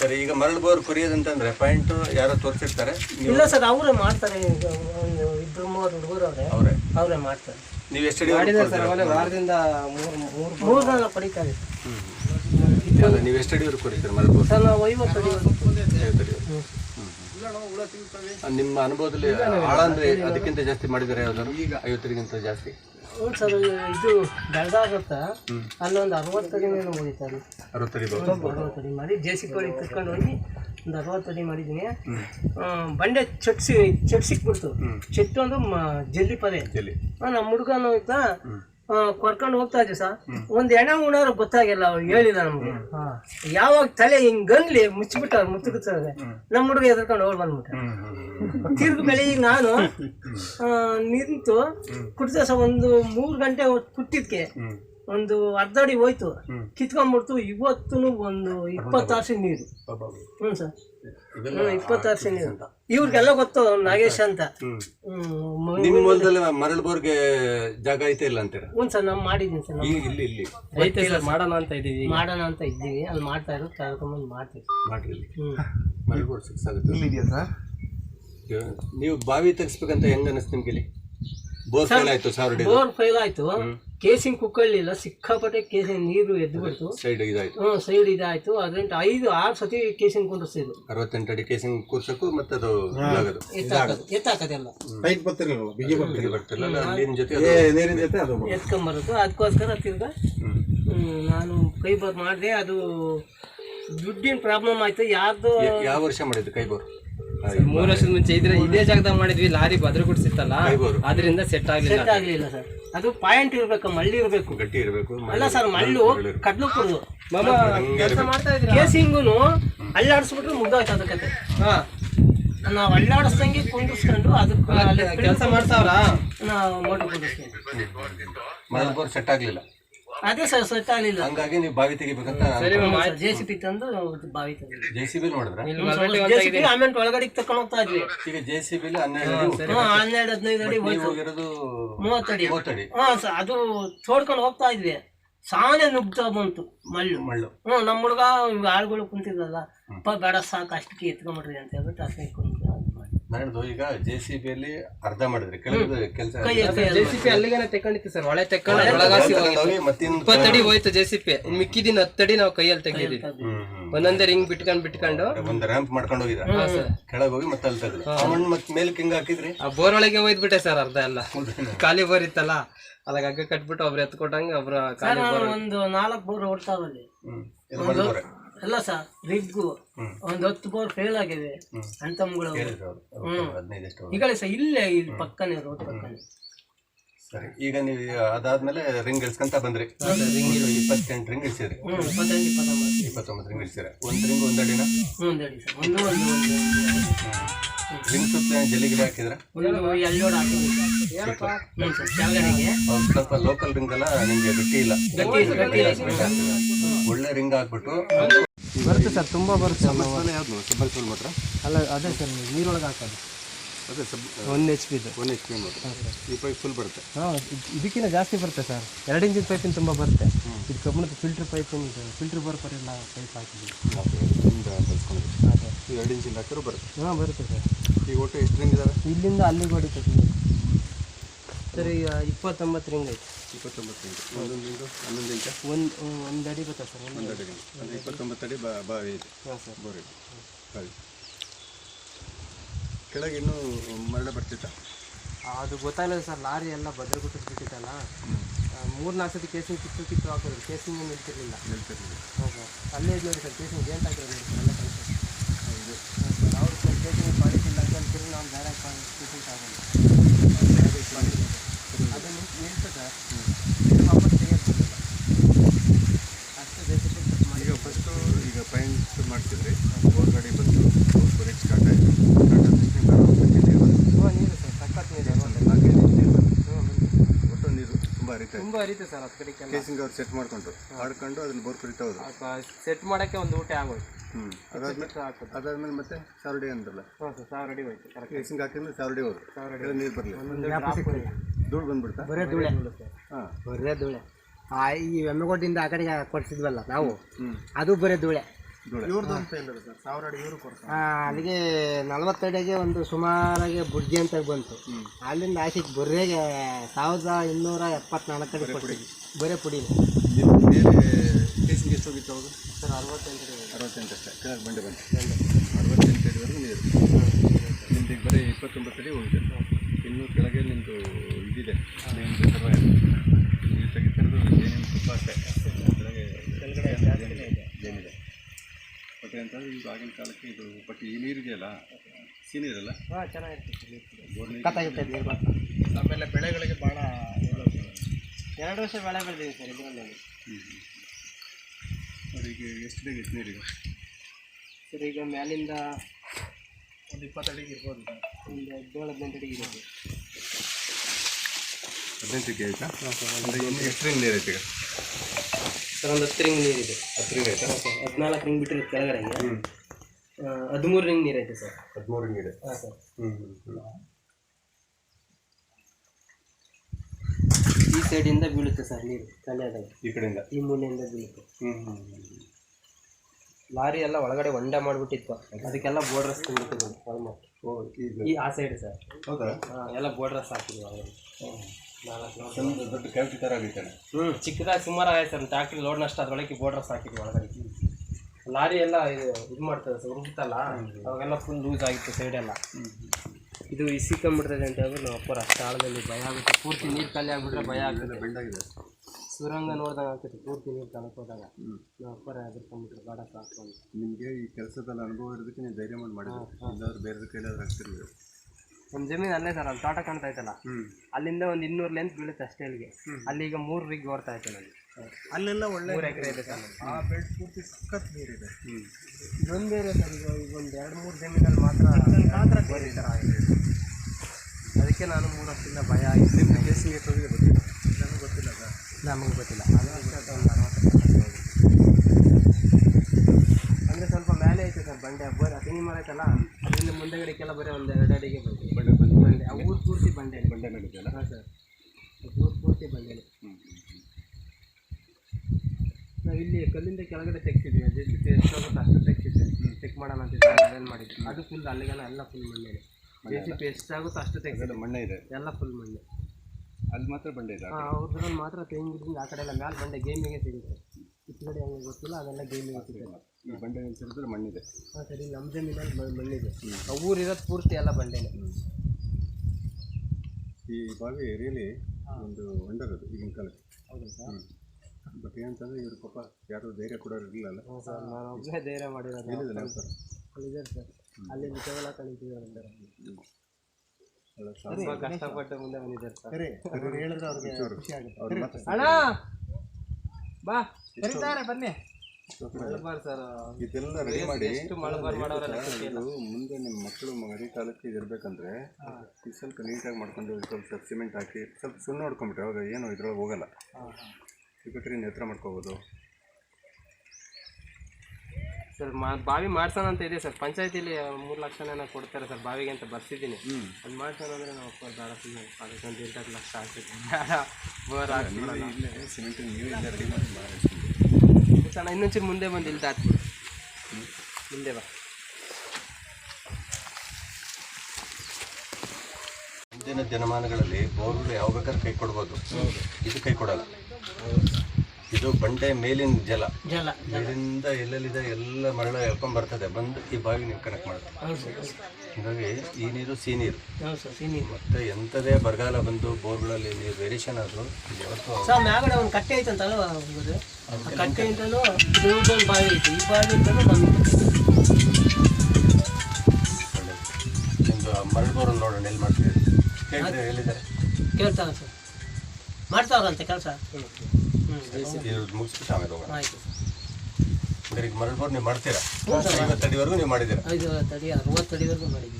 ಸರಿ ಈಗ ಮರಳು ಬೋರ್ ಕುರಿಯೋದಂತಂದ್ರೆ ಪಾಯಿಂಟ್ ಯಾರೋ ತೋರಿಸಿರ್ತಾರೆ. ಇಲ್ಲ ಸರ್ ಅವರೇ ಮಾಡ್ತಾರೆ ಈಗ ಒಂದು ಇಬ್ಬರು ಮೂವರು ಹುಡುಗರು ಅವ್ರೆ. ಅವರೇ. ಅವರೇ ಮಾಡ್ತಾರೆ. ನೀವು ಎಷ್ಟು ಅಡಿ ವಾರದಿಂದ ಮೂರು ಮೂರು ಮೂರು ನಾಲ್ಕು ಪಡಿತಾ ಇದೆ ಅಲ್ಲ ನೀವು ಎಷ್ಟು ಅಡಿವರೆಗೂ ಕುರಿತೀರಿ ಮರಳು ಬೋರ್? ಸರ್ ನಾವು ಐವತ್ತು ಅಡಿ ಐವತ್ತು ಅಡಿ ನಿಮ್ಮ ಅನುಭವದಲ್ಲಿ ಆಳ ಅಂದ್ರೆ ಅದಕ್ಕಿಂತ ಜಾಸ್ತಿ ಮಾಡಿದ್ದಾರೆ ಯಾವ್ದಾದ್ರು? ಈಗ. ಐವತ್ತರಿಗಿಂತ ಜಾಸ್ತಿ. ಹ್ಞೂ ಸರ್ ಇದು ಬೆಳೆದಾಗುತ್ತ ಅಲ್ಲೊಂದು ಅರವತ್ತು ಅಡಿ ಅರವತ್ತು ಮಾಡಿ ಜೆ ಸಿ ಕೋಳಿ ಕುತ್ಕೊಂಡು ಹೋಗಿ ಒಂದು ಅರವತ್ತು ಅಡಿ ಮಾಡಿದ್ದೀನಿ ಬಂಡೆ ಚಟ್ಸಿ ಚಟ್ಸಿಕ್ಬಿಡ್ತು ಚಟ್ಟು ಅಂದ್ರೆ ಮ- ಜಲ್ಲಿ ಪದೇ. ಜಲ್ಲಿ. ನಮ್ಮ ಹುಡುಗನು ಕರ್ಕೊಂಡು ಹೋಗ್ತಾ ಇದ್ವಿ ಸರ್ ಒಂದ್ ಎಣ ಉಣೋರು ಗೊತ್ತಾಗಿಲ್ಲ ಅವ್ರು ಹೇಳಿಲ್ಲ ನಮ್ಗೆ. ಯಾವಾಗ ತಲೆ ಹಿಂಗ್ ಗನ್ಲಿ ಮುಚ್ಚಿಬಿಟ್ಟ ಮುಚ್ಚುತ್ತದೆ ನಮ್ಮ ಹುಡುಗ ಎದ್ಕೊಂಡು ಹೋಗಿ ಬಂದ್ಬಿಟ್ಟ ತಿರ್ಗ ಬೆಳಿಗ್ಗೆ ನಾನು ಆ, ನಿಂತು ಕುಟ್ಟ ಸಹ ಒಂದು ಮೂರು ಗಂಟೆ ಹೊತ್ತು ಕುಟ್ಟಿದ್ಕೆ. ಒಂದು ಅರ್ಧ ಅಡಿ ಹೋಯ್ತು ಕಿತ್ಕೊಂಡ್ಬಿಡ್ತು. ಇವತ್ತು ಒಂದು ಇಪ್ಪತ್ತು ವರ್ಷ ನೀರು. ಹ್ಞೂ ಸರ್. ಇಪ್ಪತ್ತು ವರ್ಷ ನೀರು. ಇವ್ರಿಗೆಲ್ಲ ಗೊತ್ತು ನಾಗೇಶ್ ಅಂತ. ನಿಮ್ಮ ಹೊಲದಲ್ಲಿ ಮರಳು ಬೋರ್ಗೆ ಜಾಗ ಐತೆ ಇಲ್ಲ ಅಂತೀರ? ಹ್ಞೂ ಸರ್ ನಾವು ಮಾಡಿದ್ದೀನಿ ಸರ್. ಇಲ್ಲಿ ಇಲ್ಲಿ. ಐತೆ ಸರ್ ಮಾಡೋಣ ಅಂತ ಇದ್ದೀವಿ ಮಾಡೋಣ ಅಂತ ಇದ್ದೀವಿ. ಅಲ್ಲಿ ಮಾಡ್ತಾ ಇರೋದು ಕರ್ಕೊಂಬಂದು ಮಾಡ್ತೀವಿ. ಮಾಡ್ರಿ ಇಲ್ಲಿ. ಮರಳು ಬೋರ್ ಸಿಕ್ಸ್ ಆಗುತ್ತೆ. ಈಗ ನೀವು ಬಾವಿ ತೆಗಿಸ್ಬೇಕಂತ ಹೆಂಗ ಅನಿಸ್ತು ನಿಮ್ಗೆ ಇಲ್ಲಿ? ಬೋರ್ ಫೇಲ್ ಆಯ್ತು ಸಾವಿರ ಬೋರ್ ಫೈಲ್ ಆಯ್ತು. ಕೇಸಿಂಗ್ ಕುಕ್ಕಳ್ಳಿಲ್ಲ ಸಿಕ್ಕಾಪಟ್ಟೆ ಕೇಸಿಂಗ್ ನೀರು ಎದ್ದು ಬಿಡ್ತು. ಸೈಡ್ ಇದಾಯ್ತು. ಹ್ಞೂ ಸೈಡ್ ಇದಾಯ್ತು. ಅದರಿಂದ ಐದು ಆರು ಸತಿ ಕೇಸಿಂಗ್ ಕುಂಡ್ರಿಸಿದ್ರು ಅರವತ್ತೆಂಟು ಅಡಿ ಕೇಸಿಂಗ್ ಕೂರ್ಸಕ್ಕೂ ಮತ್ತೆ ಅದು ಇದಾಗೋದು. ಎತ್ತಾಕದು ಎತ್ತಾಕದೆಲ್ಲ ಬಿಗಿ ಬರ್ತಿಲ್ಲ ಅಲ್ಲಿನ ಜೊತೆ ಅದು ಎತ್ಕೊಂಬರೋದು ಅದಕ್ಕೋಸ್ಕರ ತಿರ್ಗಾ ಹ್ಮ್, ನಾನು ಕೈ ಬರ್ ಮಾಡಿದೆ. ಅದು ದುಡ್ಡಿನ ಪ್ರಾಬ್ಲಮ್ ಆಯ್ತು. ಯಾರ್ದು ಯಾವ ವರ್ಷ ಮಾಡಿದ್ದು ಕೈ ಬೋರ್ ಮೂರು ವರ್ಷದ ಮುಂಚೆ ಇದ್ರೆ ಇದೇ ಜಾಗದಾಗ ಮಾಡಿದ್ವಿ. ಲಾರಿ ಬದ್ರ ಗುಡ್ಸಿತ್ತಲ್ಲ ಕೈಬೋರು ಅದರಿಂದ ಸೆಟ್ ಆಗಲಿಲ್ಲ. ಸೆಟ್ ಆಗಲಿಲ್ಲ ಸರ್. ಅದು ಪಾಯಿಂಟ್ ಇರಬೇಕು ಮಳ್ಳಿ ಇರ್ಬೇಕು. ಗಟ್ಟಿ ಇರಬೇಕು ಅಲ್ಲ ಸರ್ ಮಳ್ಳು ಕಡ್ಲು ಕುಡ್ದು ಮಾಮ ಕೆಲಸ ಮಾಡ್ತಾ ಇದ್ರಿ ಕೇಸಿಂಗುನು ಅಲ್ಲಾಡಿಸ್ಬಿಟ್ರೆ ಮುಗ್ದೋಯ್ತು ಅದಕ್ಕೆ ಹಾ. ನಾವು ಅಲ್ಲಾಡಿಸ್ದಂಗೆ ಕುಂಡಿಸ್ಕೊಂಡು ಅದಕ್ಕೆ ಕೆಲಸ ಮಾಡ್ತಾವ್ರಾ? ನಾವು ಮೋಟರ್ ಕುಂಡಿಸ್ತೀವಿ ಸೆಟ್ ಆಗ್ಲಿಲ್ಲ. ಅದೇ ಸರ್ ಸೆಟ್ ಆಗಲಿಲ್ಲ. ಹಂಗಾಗಿ ನೀವು ಬಾವಿ ತೆಗಿಬೇಕಂತ ಜೆ ಸಿ ಪಿ ತಂದು ಬಾವಿ ತಂದ್ವಿ ಜೆ ಸಿ ಬಿ ನೋಡಿದ್ರ ಜೆ ಸಿ ಪಿ ಆಮೇಲೆ ಒಳಗಡೆ ತಕೊಂಡು ಹೋಗ್ತಾ ಇದ್ವಿ. ಈಗ ಜೆ ಸಿ ಬಿ ಹನ್ನೆರಡು ಹನ್ನೆರಡು ಹದಿನೈದು ಅಡಿ ಹೋಗಿರೋದು ಮೂವತ್ತಡಿ ಮೂವತ್ತಡಿ ಹಾ ಸ- ಅದು ತೋಡ್ಕೊಂಡು ಹೋಗ್ತಾ ಇದ್ವಿ. ಸಾನೆ ನುಗ್ತಾ ಬಂತು ಮಳ್ಳು. ಮಳ್ಳು. ಹ್ಞೂ ನಮ್ಮ ಹುಡುಗ ಆಳುಗಳು ಕುಂತಿದ್ರಲ್ಲ ಅಪ್ಪ ಬೇಡ ಸಾಕು ಅಷ್ಟಕ್ಕೆ ಎತ್ಕೊಂಬಿಡ್ರಿ ಅಂತ ಹೇಳ್ಬಿಟ್ಟು ಅಷ್ಟೇ ಕುಂತು ಅದು ಮಾಡಿ. ನಡೆದು ಈಗ ಜೆ ಸಿ ಬಿಯಲ್ಲಿ ಅರ್ಧ ಮಾಡಿದ್ರಿ. ಕೆಲವು ಕೆಲಸ ಜೆಸಿಪಿ ಎತ್ತಿ ಜೆ ಸಿ ಪಿ ಅಲ್ಲಿಗೆ ತೆಕೊಂಡಿತ್ತು ಸರ್ ಒಳೆ ತೆಕ್ಕೊಂಡು ಒಳಗಾಸಿ ಇಪ್ಪತ್ತಡಿ ಹೋಯ್ತು ಜೆ ಸಿ ಪಿ ಮಿಕ್ಕಿದಿನ ಹತ್ತಡಿ ನಾವು ಕೈಯಲ್ಲಿ ತೆಗೆದಿದ್ವಿ ಒಂದೊಂದೇ ರಿಂಗ್ ಬಿಟ್ಕೊಂಡು ಬಿಟ್ಕೊಂಡು. ಒಂದು ರ್ಯಾಂಪ್ ಮಾಡ್ಕೊಂಡು ಹೋಗಿದ ಕೆಳಗೆ ಹೋಗಿ ಮತ್ತೆ ಅಲ್ಲಿ ತೆಗೆದ್ರಿ ಆ ಮಣ್ಣು ಮತ್ತೆ ಮೇಲೆ ಹಿಂಗ ಹಾಕಿದ್ರಿ? ಆ ಬೋರ್ ಒಳಗೆ ಹೋಯ್ದ್ಬಿಟ್ಟೆ ಸರ್ ಅರ್ಧ ಎಲ್ಲ. ಖಾಲಿ ಬೋರ್ ಇತ್ತಲ್ಲ ಅದಾಗ ಹಗ್ಗ ಕಟ್ಬಿಟ್ಟು ಒಬ್ರು ಎತ್ಕೊಟ್ಟಂಗೆ ಒಬ್ರು ಒಂದು ನಾಲ್ಕು ಬೋರ್ ಓಡ್ತಾವಲ್ಲಿ ಬೋರೆ ಸರ್ ರಿಗ್ಗು ಒಂದು ಹತ್ತು ಬೋರ್ ಫೇಲ್ ಆಗಿದೆ ಅಂತಮ್ಗಳು ಈಗಲೇ ಸರ್ ಇಲ್ಲೇ ಇಲ್ಲಿ ಪಕ್ಕನೇ ರೋಡ್ ಪಕ್ಕನೇ. ಸರಿ ಈಗ ನೀವು ಅದಾದ್ಮೇಲೆ ರಿಂಗ್ ಇಳ್ಸ್ಕೊಂತ ಬಂದ್ರಿ. ಇಪ್ಪತ್ತೆಂಟು ರಿಂಗ್ ಇಳಿಸಿದ್ರಿ ಹ್ಞೂ ಇಪ್ಪತ್ತೈದು ಇಪ್ಪತ್ತೊಂಬತ್ತು. ಇಪ್ಪತ್ತೊಂಬತ್ತು ರಿಂಗ್ ಇಳಿಸಿದ್ರೆ ಒಂದು ರಿಂಗ್ ಒಂದು ಅಡಿನ? ಒಂದು ಅಡಿ ಸರ್ ಒಂದು ಒಂದು ಒಂದು ರಿಂಗ್ ಸುತ್ತ ಜಲ್ಲಿ ಗಿಡ ಹಾಕಿದ್ರ ಎಲ್ಲೋಡ್ ಸ್ವಲ್ಪ ಲೋಕಲ್ ರಿಂಗ್ ಎಲ್ಲ ನಿಮ್ಗೆ ಗಟ್ಟಿ ಇಲ್ಲ. ಒಳ್ಳೆ ರಿಂಗ್ ಹಾಕ್ಬಿಟ್ಟು ಬರುತ್ತೆ ಸರ್ ತುಂಬ ಬರುತ್ತೆ ಯಾವ್ದು? ಸಬ್ಬಲ್ ಮಾತ್ರ? ಅಲ್ಲ ಅದೇ ಸರ್ ನೀರೊಳಗೆ ಹಾಕೋದು. ಅದೇ ಸಬ್ ಒನ್ ಎಚ್ ಪಿದು ಒನ್ ಎಚ್ ಪಿ ಈ ಪೈಪ್ ಫುಲ್ ಬರುತ್ತೆ. ಹಾಂ ಇದಕ್ಕಿಂತ ಜಾಸ್ತಿ ಬರುತ್ತೆ ಸರ್. ಎರಡು ಇಂಚಿನ ಪೈಪಿನ ತುಂಬ ಬರುತ್ತೆ. ಇದು ಕಬ್ಬಿಣದ ಫಿಲ್ಟರ್ ಪೈಪಿನ ಫಿಲ್ಟರ್ ಬರ್ಪರ್ ಎಲ್ಲ ಪೈಪ್ ಹಾಕಿದ್ವಿ ಹಿಂದೆ ಬಳಸ್ಕೊಂಡಿದ್ರಿ ಹಾಂ ಸರ್. ಈಗ ಎರಡು ಇಂಚಿನ ಹಾಕಿದ್ರು ಬರುತ್ತೆ. ಹಾಂ ಬರುತ್ತೆ ಸರ್. ಈ ಒಟ್ಟು ಎಷ್ಟು ರಿಂಗ್ ಇದಾವೆ? ಇಲ್ಲಿಂದ ಅಲ್ಲಿಗೆ ಹೊಡಿತೈತಿ ಸರ್ ಈಗ ಇಪ್ಪತ್ತೊಂಬತ್ತು ರಿಂಗ್ ಐತೆ ಇಪ್ಪತ್ತೊಂಬತ್ತು ರಿಂಗ್ ಒಂದೊಂದು ಹನ್ನೊಂದು ಇಂಚ ಒಂದು ಒಂದು ಅಡಿ ಗೊತ್ತಾ ಸರ್? ಒಂದು ಅಡಿ ಅಂದರೆ ಇಪ್ಪತ್ತೊಂಬತ್ತು ಅಡಿ ಬಾ ಬಾವಿ ಇದೆ. ಹಾಂ ಸರ್. ಬೋರ್ ಇದೆ. ಬಾವಿ ಕೆಳಗೆ ಇನ್ನೂ ಮರಳೆ ಬರ್ತಿತ್ತ? ಅದು ಗೊತ್ತಾಗಲ್ಲ ಸರ್. ಲಾರಿ ಎಲ್ಲ ಬದ್ರಗುಟ್ಟು ಬಿಟ್ಟಿತ್ತಲ್ಲ? ಮೂರು ನಾಲ್ಕು ಸತಿ ಕೇಸಿಂಗ್ ಕಿತ್ತು ಕಿತ್ತು ಹಾಕಿದ್ರು. ಕೇಸಿಂಗ್ ನಿಲ್ತಿರ್ಲಿಲ್ಲ. ನಿಲ್ತಿರ್ಲಿಲ್ಲ. ಹೌದು. ಅಲ್ಲೇ ಇದು ನೋಡಿ ಸರ್. ಕೇಸಿಂಗ್ ಏನು ಹಾಕಿರೋದು ನೋಡಿ ಸರ್? ಎಲ್ಲ ಕಲಿಸಿ ಅವ್ರು ಸರ್ ಕೇಸಿಂಗ್ ಕ್ವಾಲಿಟಿ ಇಲ್ಲ ಅಂತ ತಿರುಗಿ ನಾವು ಬೇರೆ ಕೇಸಿಂಗ್ ತಗೊಂಡು ಅದು ನಿಂತು ನಿಲ್ತು ಸರ್ ಇದು ವಾಪಸ್ ತೆಗೆಯೋದಿಲ್ಲ ಅಷ್ಟು ಬೇಸಿಕ್ ಮಾಡಿ ಈಗ ಫಸ್ಟು ಈಗ ಪೈಂಟ್ ಮಾಡ್ತಿದ್ರಿ ಬೋರ್ ಗಾಡಿ ಬಂತು ಬೋರ್ ಸ್ಟಾರ್ಟ್ ಆಯಿತು ಸ್ಟಾರ್ಟ್ ಆದ ತಕ್ಷಣ ನೀರು ಬಂತು. ಹ್ಞೂ ನೀರು ಸರ್ ಸಖತ್ ನೀರು ಅರವತ್ತು ನಾಲ್ಕೈದು ಇಂಚ್ ನೀರು ಬಂತು. ಹ್ಞೂ ಬಂತು. ಒಟ್ಟು ನೀರು ತುಂಬ ಹರಿತು ಸರ್ ಅದು ಕಡೆಗೆಲ್ಲ. ಕೇಸಿಂಗ್ ಅವ್ರು ಸೆಟ್ ಮಾಡ್ಕೊಂಡ್ರು. ಹಾಡ್ಕೊಂಡು ಅದನ್ನ ಬೋರ್ ಕುರಿತಾ ಹೋದ್ರು. ಸೆಟ್ ಮಾಡಕ್ಕೆ ಒಂದು ಊಟ ಆಗೋಯ್ತು. ಹ್ಞೂ ಅದಾದ್ಮೇಲೆ ಹಾಕೋದು. ಅದಾದ್ಮೇಲೆ ಮತ್ತೆ ಸಾವಿರಡಿ ಅಂದ್ರಲ್ಲ. ಹಾಂ ಸರ್ ಸಾವಿರ ಅಡಿ ಹೋಯ್ತು ಕರೆಕ್ಟ್ ಕೇಸಿಂಗ್ ಹಾಕಿದ್ರೆ ಸಾವಿರಡಿ ಹೋದ್ರು. ಸಾವಿರ ನೀರು ಬರಲಿ ಒಂದು ಡ್ರಾಪ್ ಧೂಳು ಬಂದ್ಬಿಡ್ತಾ? ಬರೇ ಧೂಳೆ. ಹಾಂ. ಬರೇ ಧೂಳೆ. ಆ ಈ ಎಮ್ಮೆಗೊಡ್ಡಿಂದ ಆ ಕಡೆಗೆ ಕೊಡ್ಸಿದ್ವಲ್ಲ ನಾವು? ಹ್ಞೂ ಅದು ಬರೇ ಧೂಳೆ. ಆ, ಅಲ್ಲಿಗೆ ನಲವತ್ತಡಿಗೆ ಒಂದು ಸುಮಾರಾಗಿ ಬುಡ್ಜಿ ಅಂತ ಬಂತು. ಅಲ್ಲಿಂದ ಆಚೆಗೆ ಬರೇಗೆ ಸಾವಿರದ ಇನ್ನೂರ ಎಪ್ಪತ್ನಾಲ್ಕು ಅಡಿ ಕೊಟ್ಟಿದ್ವಿ ಬರೇ ಪುಡಿ ಎಷ್ಟು ಹೋಗಿತ್ತು ಅವಾಗ? ಸರ್ ಅರವತ್ತೆಂಟು ಅಷ್ಟೇ. ಕೆಳಗೆ ಬಂಡೆ ಬಂಡೆ ಅರವತ್ತೆಂಟು ಅಡಿವರೆಗೂ ನೀರು ನಿಮ್ದು ಈಗ ಬರೀ ಇಪ್ಪತ್ತೊಂಬತ್ತು ಅಡಿ ಇನ್ನು ಕೆಳಗೆ ನಿಮ್ಮದು ಇದಿದೆ. ನಿಮ್ಮದು ನೀವು ತೆಗಿತಿರೋದು ಏನೇನು ತುಪ್ಪ ಅಷ್ಟೇ. ಕೆಳಗೆ ಏನಿದೆ? ಬಟ್ ಅಂತಂದ್ರೆ ಈಗ ಆಗಿನ ಕಾಲಕ್ಕೆ ಇದು ಬಟ್ ಈ ನೀರಿದೆಯಲ್ಲ ಸಿಹಿ ನೀರಲ್ಲ? ಹಾಂ ಚೆನ್ನಾಗಿರ್ತದೆ ಬೋರ್ ನೀರು. ಕತ್ತಾಗಿರ್ತದೆ ನೀರು ಬರ್ತಾ ಆಮೇಲೆ ಬೆಳೆಗಳಿಗೆ ಭಾಳ ಎರಡು ವರ್ಷ ಬೆಳೆ ಬೆಳೆದಿದೆ ಸರ್ ಇದರಲ್ಲಿ. ಅವರಿಗೆ ಎಷ್ಟು ಬೇಕಿತ್ತು ನೀರಿಗೆ? ಸರ್ ಈಗ ಮ್ಯಾಲಿಂದ ಒಂದು ಇಪ್ಪತ್ತು ಅಡಿಗೆ ಇರ್ಬೋದು. ಒಂದು ಹದಿನೇಳು ಹದಿನೆಂಟು ಅಡಿಗೆ ಇರ್ಬೋದು ಹದಿನೆಂಟಕ್ಕೆ ಆಯ್ತಾ? ಎಷ್ಟು ನೀರು ಐತೆ ಈಗ? ಸರ್ ಒಂದು ಹತ್ತು ರಿಂಗ್ ನೀರಿದೆ. ಹತ್ತು ರಿಂಗ್ ಆಯ್ತಾ? ಹದಿನಾಲ್ಕು ರಿಂಗ್ ಬಿಟ್ಟರೆ ಕೆಳಗಡೆ ಹದಿಮೂರು ರಿಂಗ್ ಐತೆ ಸರ್. ಹದಿಮೂರು ರಿಂಗ್ ಇದೆ. ಹಾಂ ಸರ್. ಹ್ಞೂ ಹ್ಞೂ ಈ ಸೈಡಿಂದ ಬೀಳುತ್ತೆ ಸರ್ ನೀರು ಖಾಲಿ ಆದಾಗ ಈ ಕಡೆಯಿಂದ? ಈ ಮೂಲೆಯಿಂದ ಬೀಳುತ್ತೆ. ಹ್ಞೂ ಹ್ಞೂ ಲಾರಿ ಎಲ್ಲ ಒಳಗಡೆ ಹೊಂಡ ಮಾಡಿಬಿಟ್ಟಿತ್ತು. ಅದಕ್ಕೆಲ್ಲ ಬೋರ್ಡ್ರಸ್ ತುಂಬಿಟ್ಟಿದ್ವಿ ಆಲ್ಮೋಸ್ಟ್ ಈ ಆ ಸೈಡ್ ಸರ್. ಹೌದಾ? ಹಾಂ ಎಲ್ಲ ಬೋರ್ಡ್ರಸ್ ಹಾಕಿದ್ವಿ ಒಳಗಡೆ ಸಣ್ಣ ದೊಡ್ಡ ಕ್ಯಾವಿಟಿ ಥರ ಆಗೈತೆ ಹ್ಞೂ ಚಿಕ್ಕದಾಗಿ ಸುಮಾರು ಆಯ್ತು ಸರ್ ಟ್ಯಾಕ್ಟ್ರಿ ಲೋಡ್ನಷ್ಟು ಅದ್ರೊಳಗೆ ಬೋರ್ಡರ್ಸ್ ಹಾಕಿದ್ವಿ ಒಳಗಡೆ. ಲಾರಿ ಎಲ್ಲ ಇದು ಇದು ಮಾಡ್ತದೆ ಸರ್ ಉರುಗುತ್ತಲ್ಲ ಅವಾಗೆಲ್ಲ ಫುಲ್ ಲೂಸ್ ಆಗಿತ್ತು ಸೈಡ್ ಎಲ್ಲ. ಇದು ಇಸಿಕೊಂಡ್ಬಿಡ್ತದೆ ಅಂತ ಹೇಳಿದ್ರೆ ನಾವು ಅಪ್ಪರ ಸ್ಥಳದಲ್ಲಿ ಭಯ ಆಗುತ್ತೆ. ಪೂರ್ತಿ ನೀರು ಖಾಲಿ ಆಗ್ಬಿಟ್ರೆ ಭಯ ಆಗ್ತದೆ ಬೆಂಡಾಗಿದೆ ಸುರಂಗ ನೋಡಿದಾಗ ಆಗ್ತದೆ ಪೂರ್ತಿ ನೀರು ತಳ್ಕೋದಾಗ ನಾವು ಅಪ್ಪರ ಎದುರ್ಕೊಂಡ್ಬಿಟ್ರೆ ಬೇಡ ಸಾಕು ನಿಮಗೆ ಈ ಕೆಲಸದಲ್ಲಿ ಅನುಭವ ಇರೋದಕ್ಕೆ ನೀವು ಧೈರ್ಯ ಮಾಡಿ ಮಾಡಿದ್ರು ಬೇರೆ ಕೈಲಾದ್ರೂ ಆಗ್ತಿರ್ಲಿಲ್ಲ ನಮ್ಮ ಜಮೀನು ಅಲ್ಲೇ ಸರ್ ಅಲ್ಲಿ ತೋಟ ಕಾಣ್ತಾ ಐತಲ್ಲ? ಹ್ಞೂ ಅಲ್ಲಿಂದ ಒಂದು ಇನ್ನೂರು ಲೆಂತ್ ಬೀಳುತ್ತೆ ಅಷ್ಟೇ ಅಲ್ಲಿಗೆ ಅಲ್ಲಿ ಈಗ ಮೂರು ರಿಗ್ ಓಡ್ತಾ ಐತೆ ನನಗೆ ಅಲ್ಲೆಲ್ಲ ಒಳ್ಳೆ ಮೂರು ಎಕರೆ ಇದೆ ಸರ್. ಆ ಬೆಡ್ ಪೂರ್ತಿ ಸಖತ್ ನೀರಿದೆ ಇದೆ. ಇದೊಂದೇ ಬೇರೆ ಸರ್ ಈಗ ಈಗ ಒಂದು ಎರಡು ಮೂರು ಜಮೀನಲ್ಲಿ ಮಾತ್ರ ಮಾತ್ರ ಬೋರ್ ಥರ ಆಗಿದೆ ಅದಕ್ಕೆ ನಾನು ಮೂರು ವರ್ಷದಿಂದ ಭಯ ಆಗಿದೆ. ನಿಮಗೆ ಗೊತ್ತಿಲ್ಲ? ನನಗೆ ಗೊತ್ತಿಲ್ಲ ಸರ್. ನಮಗೆ ಗೊತ್ತಿಲ್ಲ. ಅದು ಅಷ್ಟೇ ಅದು ಒಂದು ಅರವತ್ತು ಅಂದರೆ ಸ್ವಲ್ಪ ಮೇಲೆ ಐತೆ ಸರ್ ಬಂಡೆ ತೆಂಗಿನ ಮರ ಐತಲ್ಲ ಅದರಿಂದ ಮುಂದೆಗಡೆಗೆಲ್ಲ ಬರೀ ಒಂದು ಎರಡು ಅಡಿಗೆ ಬಂದೆ ಬಂಡೆ ಬಂದು ಬಂಡೆ ಆ ಊರು ಪೂರ್ತಿ ಬಂಡೆ. ಬಂಡೆ ನಡೆದಲ್ಲ ಹಾಂ ಸರ್. ಊರು ಪೂರ್ತಿ ಹ್ಞೂ ನಾವು ಇಲ್ಲಿ ಕಲ್ಲಿಂದ ಕೆಳಗಡೆ ತೆಗ್ಸಿದ್ವಿ ಅದು ಎಷ್ಟು ಆಗುತ್ತೆ ಅಷ್ಟು ತೆಗ್ಸಿದ್ವಿ. ಚೆಕ್ ಮಾಡೋಣ ಅಂತ ಏನು ಮಾಡಿದ್ವಿ. ಅದು ಫುಲ್ ಅಲ್ಲಿಗೆಲ್ಲ ಎಲ್ಲ ಫುಲ್ ಮಣ್ಣೆ ಜೆ ಸಿ ಪಿ ಎಷ್ಟಾಗುತ್ತೋ ಅಷ್ಟು ತೆಗ್ಸಿದ್ವಿ. ಮಣ್ಣೆ ಇದೆ. ಎಲ್ಲ ಫುಲ್ ಮಣ್ಣೆ ಅಲ್ಲಿ ಮಾತ್ರ ಬಂಡೆ ಇದೆ ಹಾಂ ಅವ್ರದ್ರಲ್ಲಿ ಮಾತ್ರ ತೆಂಗಿದ್ರಿಂದ ಆ ಕಡೆ ಎಲ್ಲ ಮ್ಯಾಲೆ ಬಂಡೆ ಗೇಮಿಗೆ ಸಿಗುತ್ತೆ. ಈ ಕಡೆ ಹೆಂಗೆ ಗೊತ್ತಿಲ್ಲ ಅದೆಲ್ಲ ಗೇಮಿಗೆ ಸಿಗುತ್ತೆ. ಈ ಬಂಡೆ ನಿಲ್ಸಿರೋದ್ರೆ ಮಣ್ಣಿದೆ. ಹಾಂ ಸರಿ ನಮ್ಮ ಜಮೀನಲ್ಲಿ ಮ- ಮಣ್ಣಿದೆ. ಆ ಊರಿರೋದು ಪೂರ್ತಿ ಎಲ್ಲ ಬಂಡೆನೆ. ಈ ಬಾವಿ ರಿಯಲಿ ಒಂದು ವಂಡರ್ ಅದು ಈಗಿನ ಕಾಲಕ್ಕೆ ಹೌದು ಸರ್? ಬಟ್ ಏನಂತಂದ್ರೆ ಇವ್ರ ಪಾಪ ಯಾರು ಧೈರ್ಯ ಕೊಡೋರು ಇರಲಿಲ್ಲ ಹ್ಞೂ ಸರ್ ನಾನು ಒಬ್ಬನೇ ಧೈರ್ಯ ಮಾಡಿರೋದು. ಏನಿದೆ ಸರ್? ಅಲ್ಲಿದ್ದಾರೆ ಸರ್. ಅಲ್ಲಿ ನಿಜವೆಲ್ಲ ಕಳಿತಿದ್ದಾರೆ ಒಳ್ಳೆ ತುಂಬ ಕಷ್ಟಪಟ್ಟು ಮುಂದೆ ಬಂದಿದ್ದಾರೆ ಸರ್. ಸರಿ ಸರಿ ಹೇಳಿದ್ರೆ ಅವ್ರಿಗೆ ಖುಷಿ ಆಗುತ್ತೆ. ಅಣ್ಣ ಬಾ ಕರೀತಾರೆ ಬನ್ನಿ. ಸರ್ ಇದೆಲ್ಲ ರೆಡಿ ಮಾಡಿ ಇದು ಮುಂದೆ ನಿಮ್ಮ ಮಕ್ಕಳು ಮರಿ ಕಾಲಕ್ಕೆ ಇದು ಇರಬೇಕಂದ್ರೆ ಇದು ಸ್ವಲ್ಪ ನೀಟಾಗಿ ಮಾಡ್ಕೊಂಡು ಸ್ವಲ್ಪ ಸ್ವಲ್ಪ ಸಿಮೆಂಟ್ ಹಾಕಿ ಸ್ವಲ್ಪ ಸುಣ್ಣ ಹೊಡ್ಕೊಂಬಿಟ್ರೆ ಅವಾಗ ಏನು ಇದ್ರೊಳಗೆ ಹೋಗಲ್ಲ. ಬೇಕಾದ್ರೆ ಇನ್ನು ಎತ್ತರ ಮಾಡ್ಕೋಬೋದು. ಸರ್ ಮಾ ಬಾವಿ ಮಾಡ್ಸೋಣ ಅಂತ ಇದೆ ಸರ್. ಪಂಚಾಯತಿಲಿ ಮೂರು ಲಕ್ಷನ ಕೊಡ್ತಾರೆ ಸರ್ ಬಾವಿಗೆ ಅಂತ ಬರ್ಸಿದ್ದೀನಿ. ಅದು ಮಾಡ್ಸೋಣ ಅಂದರೆ ನಾವು ಅಪ್ಪ ಬೇಡ ಸುಮ್ಮನೆ ಅದಕ್ಕೊಂದು ಎಂಟತ್ತು ಲಕ್ಷ ಆಗ್ತೈತೆ ಬೇಡ ಬೋರ್ ಆಗ್ತಿಲ್ಲ ಸಿಮೆಂಟ್ ರೆಡಿ ಮಾಡಿ ಸಣ್ಣ ಇನ್ನೊಂಚೂರು ಮುಂದೆ ಬಂದು ಇಲ್ಲಿ ಮುಂದೆ ಬಾ. ಮುಂದಿನ ದಿನಮಾನಗಳಲ್ಲಿ ಬೋರ್ಗಳು ಯಾವ ಬೇಕಾದ್ರೆ ಕೈ ಕೊಡ್ಬೋದು. ಇದು ಕೈ ಕೊಡಲ್ಲ. ಇದು ಬಂಡೆ ಮೇಲಿನ ಜಲ. ಜಲ ಇದರಿಂದ ಎಲ್ಲೆಲ್ಲಿದೆ ಎಲ್ಲ ಮರಳ ಎಳ್ಕೊಂಡ್ ಬರ್ತದೆ. ಬಂದು ಈ ಬಾವಿ ನೀವು ಕನೆಕ್ಟ್ ಮಾಡುತ್ತೆ. ಹೀಗಾಗಿ ಈ ನೀರು ಸಿ ನೀರು. ಮತ್ತೆ ಎಂಥದೇ ಬರಗಾಲ ಬಂದು ಬೋರ್ಗಳಲ್ಲಿ ನೀರು ವೇರಿಯೇಷನ್ ಆದರೂ ಸರ್ ಮ್ಯಾಗಡೆ ಒಂದು ಕಟ್ಟೆ ಐತಂತಲ್ಲ ಹೋಗೋದು ಆ ಕಟ್ಟೆ ಇಂದಲೂ ದೇವ್ರದೊಂದು ಬಾವಿ ಐತಿ. ಈ ಬಾವಿ ಬಂದು ನಿಮ್ಮದು ಮರಳು ಬೋರ್ ನೋಡೋಣ ಎಲ್ಲಿ ಮಾಡ್ತೀವಿ ಕೇಳಿದ್ರೆ ಎಲ್ಲಿದ್ದಾರೆ? ಕೇಳ್ತಾವ ಸರ್. ಮಾಡ್ತಾವ್ರಂತೆ ಕೆಲಸ. ಇದು ಮುಗಿಸ್ಬಿಟ್ಟು ಆಮೇಲೆ ಹೋಗೋಣ ಆಯಿತು. ಅಂದ್ರೆ ಈಗ ಮರಳು ಬೋರ್ ನೀವು ಮಾಡ್ತೀರಾ? ಐವತ್ತು ಅಡಿವರೆಗೂ ನೀವು ಮಾಡಿದ್ದೀರಾ? ಐದು ತಡಿ ಅರವತ್ತು ಅಡಿವರೆಗೂ ಮಾಡಿದ್ವಿ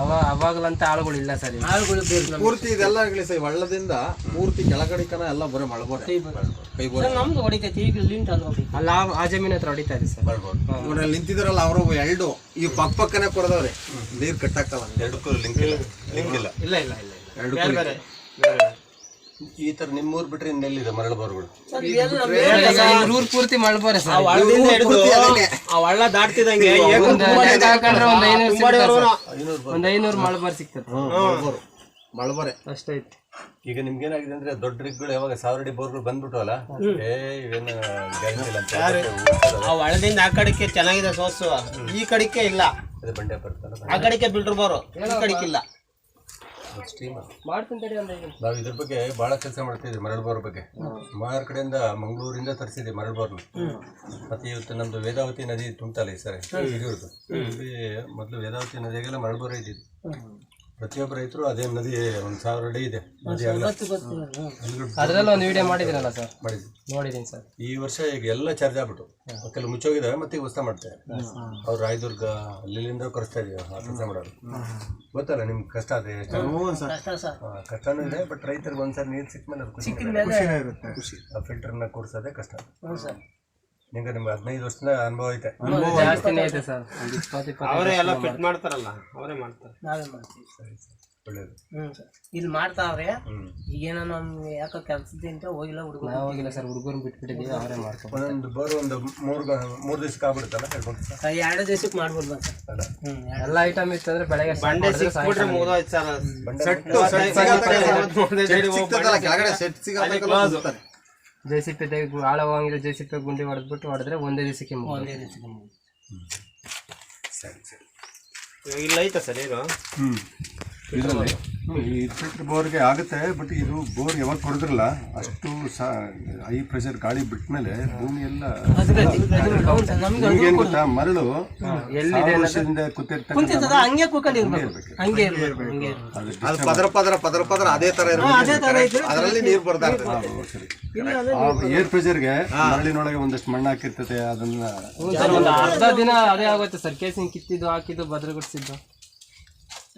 ಅವ ಅವಾಗಲಂತ ಆಳುಗಳಿಲ್ಲ ಸರ್. ಆಳುಗಳು ಬೇಕು ನಮ್ಗೆ ಪೂರ್ತಿ ಇದೆಲ್ಲ ಆಗಲಿ ಸರ್ ಹಳ್ಳದಿಂದ ಪೂರ್ತಿ ಕೆಳಗಡಿಕನ ಎಲ್ಲ ಬರೀ ಮಳಬೋರೆ ಕೈ ಬೋರೆ ಸರ್ ನಮ್ದು ಹೊಡಿತೈತಿ ಈಗ ಲಿಂಟ್ ಅಲ್ಲಿ ಹೊಡಿತೈತಿ. ಅಲ್ಲ ಆ- ಆ ಜಮೀನ್ ಹತ್ರ ಹೊಡಿತಾ ಇದೆ ಸರ್. ಇವ್ರಲ್ಲಿ ನಿಂತಿದ್ರಲ್ಲ ಅವರು ಎರಡು ಈ ಪಕ್ಕ ಪಕ್ಕನೆ ಕೊಡದವ್ರೆ ನೀರ್ ಕಟ್ಟಾಕಲ್ಲ ಎರಡಕ್ಕೂ ಲಿಂಕ್ ಇಲ್ಲ ಲಿಂಕ್ ಇಲ್ಲ. ಇಲ್ಲ ಇಲ್ಲ ಇಲ್ಲ ಎರಡು ಈ ತರ ನಿಮ್ಮೂರ್ ಬಿಟ್ರೆ ಇನ್ನೆಲ್ಲಿದೆ ಮರಳು ಬೋರ್ಗಳು? ಊರ್ ಪೂರ್ತಿ ಮಳ್ಬೋರೆ ಸರ್. ಆ ಹಳ್ಳ ದಾಟ್ತಿದಂಗೆ ಒಂದ್ ಐನೂರು ಒಂದ್ ಐನೂರು ಮಳ್ಬಾರ್ ಸಿಗ್ತದೆ ಮಳಬೋರೆ ಅಷ್ಟೈತಿ ಈಗ ನಿಮ್ಗೇನಾಗಿದೆ ಅಂದ್ರೆ ದೊಡ್ಡ ರಿಗ್ಗಳು ಯಾವಾಗ ಸಾವಿರಡಿ ಬೋರ್ಗಳು ಬಂದ್ಬಿಟ್ಟು ಏ ಇವೇನು ಗ್ಯಾರಂಟಿ ಇಲ್ಲ ಆ ಹಳ್ಳದಿಂದ ಆ ಕಡೆಗೆ ಚೆನ್ನಾಗಿದೆ ಸೋಸು. ಈ ಕಡೆಗೆ ಇಲ್ಲ. ಅದೇ ಬಂಡೆ ಬರ್ತಾರೆ ಆ ಕಡೆಗೆ ಬಿಲ್ಡ್ರ್ ಬೋರು. ಈ ಕಡೆಗೆ ಇಲ್ಲ. ಮಾಡ್ತೀನಿ ನಾವು ಇದ್ರ ಬಗ್ಗೆ ಬಹಳ ಕೆಲಸ ಮಾಡ್ತಿದ್ವಿ ಮರಳು ಬೋರ್ ಬಗ್ಗೆ. ಸುಮಾರು ಕಡೆಯಿಂದ ಮಂಗಳೂರಿಂದ ತರಿಸಿದ್ವಿ ಮರಳು ಬೋರ್ನ. ಮತ್ತೆ ಇವತ್ತು ನಮ್ದು ವೇದಾವತಿ ನದಿ ತುಂಬ ಈ ಸರಿ ಹಿರಿಯೂರ್ದು ಇಲ್ಲಿ ಮೊದಲು ವೇದಾವತಿ ನದಿಗೆಲ್ಲ ಮರಳು ಬೋರ್ ಇದ್ದಿದ್ದು. ಪ್ರತಿಯೊಬ್ಬ ರೈತರು ಅದೇ ನದಿ ಒಂದು ಸಾವಿರ ಅಡಿ ಇದೆ. ನದಿ ಅಗಲ ಗೊತ್ತು ಗೊತ್ತು ಒಂದು ವಿಡಿಯೋ ಮಾಡಿದಿರಲ್ಲ ಸರ್? ಮಾಡಿದ್ವಿ ನೋಡಿದೀನಿ ಸರ್. ಈ ವರ್ಷ ಈಗ ಎಲ್ಲ ಚಾರ್ಜ್ ಆಗ್ಬಿಟ್ಟು. ಕೆಲವು ಮುಚ್ಚೋಗಿದಾವೆ ಮತ್ತೆ ಈಗ ಹೊಸ ಮಾಡ್ತಾರೆ. ಅವ್ರು ರಾಯದುರ್ಗ ಅಲ್ಲಿಂದ ಕರೆಸ್ತಾ ಇದೀವಿ ಆ ಕೆಲಸ ಮಾಡೋರು. ಗೊತ್ತಲ್ಲ ನಿಮ್ಗೆ ಕಷ್ಟ ಅದೇ ಕಷ್ಟನೂ ಇದೆ ಬಟ್ ರೈತರಿಗೆ ಒಂದ್ಸರಿ ನೀರು ಸಿಕ್ಕ ಮೇಲೆ ಖುಷಿ ಮೇಲೆ ಖುಷಿ. ಆ ಫಿಲ್ಟರ್ನ ಕೂರ್ಸೋದೇ ಕಷ್ಟ. ಸರ್ ನಿಮ್ಗೆ ನಿಮ್ಗೆ ಹದಿನೈದು ವರ್ಷದ ಅನುಭವ ಐತೆ. ಜಾಸ್ತಿನೇ ಐತೆ ಸರ್. ಒಂದು ಇಪ್ಪತ್ತು ಇಪ್ಪತ್ತು ಅವರೇ ಎಲ್ಲ ಫಿಟ್ ಮಾಡ್ತಾರಲ್ಲ ಅವರೇ ಮಾಡ್ತಾರೆ. ನಾವೇ ಮಾಡ್ತೀವಿ. ಒಳ್ಳೇದು. ಹ್ಞೂ ಸರ್. ಇಲ್ಲಿ ಮಾಡ್ತಾವ್ರೆ ಈಗ ಈಗೇನೋ ನಮ್ಗೆ ಯಾಕೋ ಕೆಲಸದಿಂದ ಹೋಗಿಲ್ಲ ಹುಡುಗ ನಾವು ಹೋಗಿಲ್ಲ ಸರ್ ಹುಡುಗರು ಬಿಟ್ಬಿಟ್ಟಿದ್ದೀವಿ ಅವರೇ ಮಾಡ್ಕೊಂಡು ಒಂದು ಬೋರ್ ಒಂದು ಮೂರು ಮೂರು ದಿವಸಕ್ಕೆ ಆಗ್ಬಿಡುತ್ತಲ್ಲ ಎರಡು ದಿವಸ ಎರಡು ದಿವಸಕ್ಕೆ ಮಾಡ್ಬೋದು ಸರ್. ಅಲ್ಲ? ಹ್ಞೂ ಎಲ್ಲ ಐಟಮ್ ಇತ್ತು ಅಂದ್ರೆ ಬೆಳಗ್ಗೆ ಬಂಡೆ ಸಿಕ್ಬಿಟ್ರೆ ಮುಗಿದೋಯ್ತು ಸರ್. ಕೆಳಗಡೆ ಸೆಟ್ ಸಿಗಲ್ಲ ಜೆ ಸಿ ಪಿ ತೆಗೆದು ತೆಗೆ ಹೋಗಿದ್ರೆ ಜೆ ಸಿ ಪಿ ಗುಂಡಿ ಹೊಡೆದ್ಬಿಟ್ಟು ಹೊಡೆದ್ರೆ ಒಂದೇ ದಿವಸಕ್ಕೆ ಕೆಮ್ಮು ಒಂದೇ ದಿವಸಕ್ಕೆ ಮುಗ್ದು. ಸರಿ ಸರಿ. ಇಲ್ಲ ಐತಾ ಸರ್ ಇದು? ಹ್ಞೂ ಇದರಲ್ಲಿ? ಈ ಬೋರ್ಗೆ ಆಗುತ್ತೆ ಬಟ್ ಇದು ಬೋರ್ ಯಾವಾಗ ಕೊಡೋದ್ರಲ್ಲ ಅಷ್ಟು ಸಾ ಹೈ ಪ್ರೆಷರ್ ಗಾಳಿ ಬಿಟ್ಮೇಲೆ ಭೂಮಿ ಎಲ್ಲ ನಿಮ್ಗೇನ್ ಗೊತ್ತಾ? ಮರಳು ಎಲ್ಲಿದೆ ಸಾವಿರ ವರ್ಷದಿಂದ ಕೂತಿರ್ತಕ್ಕಂಥ ಕುಂತಿರ್ತದ ಹಂಗೆ ಕೂಕೊಂಡಿರ್ಬೇಕು ಹಂಗೆ ಇರ್ಬೇಕು. ಹಂಗೆ ಅದು ಅದು ಪದರ ಪದರ ಪದರ ಪದರ ಅದೇ ತರ ಅದೇ ತರ ಇದ್ರೆ ಅದರಲ್ಲಿ ನೀರ್ ಬರ್ತಾ ಇರ್ತದೆ. ಹೌದು, ಸರಿ. ಏರ್ ಪ್ರೆಷರ್ಗೆ ಮರಳಿನೊಳಗೆ ಒಂದಷ್ಟು ಮಣ್ಣು ಹಾಕಿರ್ತದೆ ಅದನ್ನ ಸರ್ ಒಂದು ಅರ್ಧ ದಿನ ಅದೇ ಆಗುತ್ತೆ ಸರ್. ಕೇಸಿಂಗ್ ಕಿತ್ತಿದ್ದು ಹಾಕಿದ್ದು ಭದ್ರಗೊಳಿಸಿದ್ದು ಐದು ಸತಿ ನಾಲ್ಕು ಸತಿ ಕಿತ್ತಾಗ್ತದೆ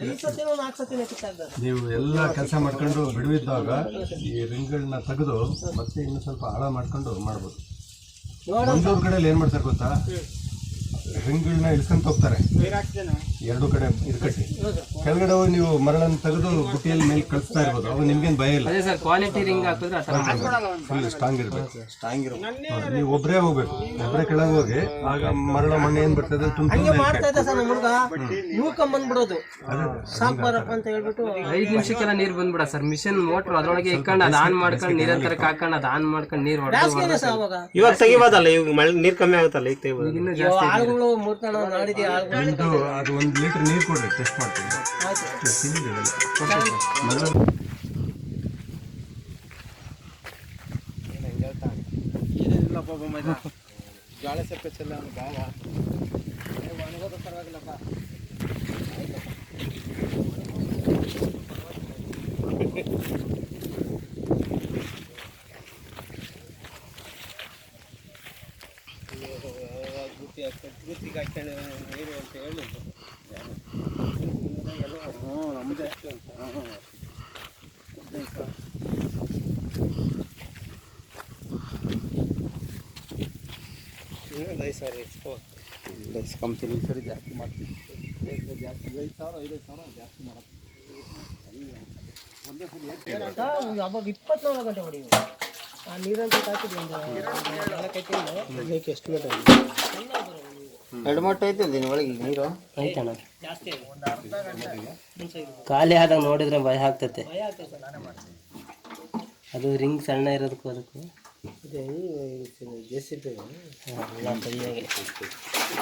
ನೀವು ಎಲ್ಲ ಕೆಲಸ ಮಾಡ್ಕೊಂಡು ಬಿಡುವಿದ್ದಾಗ ಈ ರಿಂಗ್ಗಳನ್ನ ತೆಗೆದು ಮತ್ತೆ ಇನ್ನು ಸ್ವಲ್ಪ ಆಳ ಮಾಡ್ಕೊಂಡು ಮಾಡ್ಬೋದು. ಮಂಗಳೂರು ಕಡೆಯಲ್ಲಿ ಏನ್ ಮಾಡ್ತಾರೆ ಗೊತ್ತಾ? ರಿಂಗ್ಗಳನ್ನ ಇಳ್ಸ್ಕೊಂತ ಹೋಗ್ತಾರೆ ಎರಡು ಕಡೆ ಇರ್ಕಟ್ಟಿ. ಕೆಳಗಡೆ ಹೋಗಿ ನೀವು ಮರಳನ್ನು ತೆಗೆದು ಬುಟ್ಟಿಯಲ್ಲಿ ಮೇಲೆ ಕಳಿಸ್ತಾ ಇರ್ಬೋದು. ಅವಾಗ ನಿಮ್ಗೇನು ಭಯ ಇಲ್ಲ. ಅದೇ ಸರ್ ಕ್ವಾಲಿಟಿ ರಿಂಗ್ ಹಾಕಿದ್ರೆ ಆ ಥರ ಫುಲ್ ಸ್ಟ್ರಾಂಗ್ ಇರಬೇಕು. ಸ್ಟ್ರಾಂಗ್ ಇರಬೇಕು. ನೀವು ಒಬ್ಬರೇ ಹೋಗ್ಬೇಕು. ಒಬ್ಬರೇ ಕೆಳಗೆ ಹೋಗಿ ಆಗ ಮರಳ ಮಣ್ಣು ಏನ್ ಬರ್ತದೆ ತುಂಬ ಹಂಗೆ ಮಾಡ್ತಾ ಇದ್ದ ಸರ್ ಹುಡುಗ. ಇವ್ಕೊಂಬಂದ್ಬಿಡೋದು ಸಾಕು ಬರಪ್ಪ ಅಂತ ಹೇಳ್ಬಿಟ್ಟು ಐದು ನಿಮಿಷಕ್ಕೆಲ್ಲ ನೀರು ಬಂದ್ಬಿಡ ಸರ್. ಮಿಷನ್ ಮೋಟ್ರ್ ಅದ್ರೊಳಗೆ ಇಕ್ಕೊಂಡು ಅದು ಆನ್ ಮಾಡ್ಕೊಂಡು ನಿರಂತರ ಹಾಕೊಂಡು ಅದು ಆನ್ ಮಾಡ್ಕೊಂಡು ನೀರು ಇವಾಗ ತೆಗಿಬೋದಲ್ಲ ಇವಾಗ ಮಳೆ ನೀರು ಕಮ್ಮಿ ಆಗುತ್ತಲ್ಲ ಈಗ ತೆಗಿಬೋದು ಇನ್ನೂ ಜಾಸ್ತಿ ಮೂರ್ತನ ನಾಡಿದ್ವಿ ಆಳುಗಳು ಅದು ಒಂದು ಲೀಟರ್ ನೀರು ಕೊಡ್ರಿ ಟೆಸ್ಟ್ ಮಾಡ್ತೀನಿ. ಆಯ್ತು. ತಿಂದಿದೆ ಚೆಲ್ಲ ಭಾವ ಗಾಳಿ ಪರವಾಗಿಲ್ಲಪ್ಪ ಚೆಲ್ಲ ಬಾವ ಕಂಪ್ನಿ ಸರಿ ಜಾಸ್ತಿ ಮಾಡ್ತೀವಿ ಐದು ಸಾವಿರ ಐದೈದು ಸಾವಿರ ಜಾಸ್ತಿ ಮಾಡೋದು ಅವಾಗ ಇಪ್ಪತ್ನಾಲ್ಕು ಗಂಟೆ ಹೊಡಿವು ಆ ನೀರಂತ ಹಾಕಿದ್ವಿ ಒಂದು ನಾಲ್ಕೈದು ಎಷ್ಟು ಎರಡು ಮಟ್ಟ ಐತೆ ದಿನ ಒಳಗೆ ನೀರು? ಐತಣ್ಣ ಜಾಸ್ತಿ ಒಂದು ಅರ್ಧ ಗಂಟೆ ಮುಂಚೆ ಖಾಲಿ ಆದಾಗ ನೋಡಿದ್ರೆ ಭಯ ಆಗ್ತೈತೆ. ಭಯ ಆಗ್ತದೆ ನಾನೇ ಮಾಡ್ತೀನಿ. ಅದು ರಿಂಗ್ ಸಣ್ಣ ಇರೋದಕ್ಕೂ ಅದಕ್ಕೂ.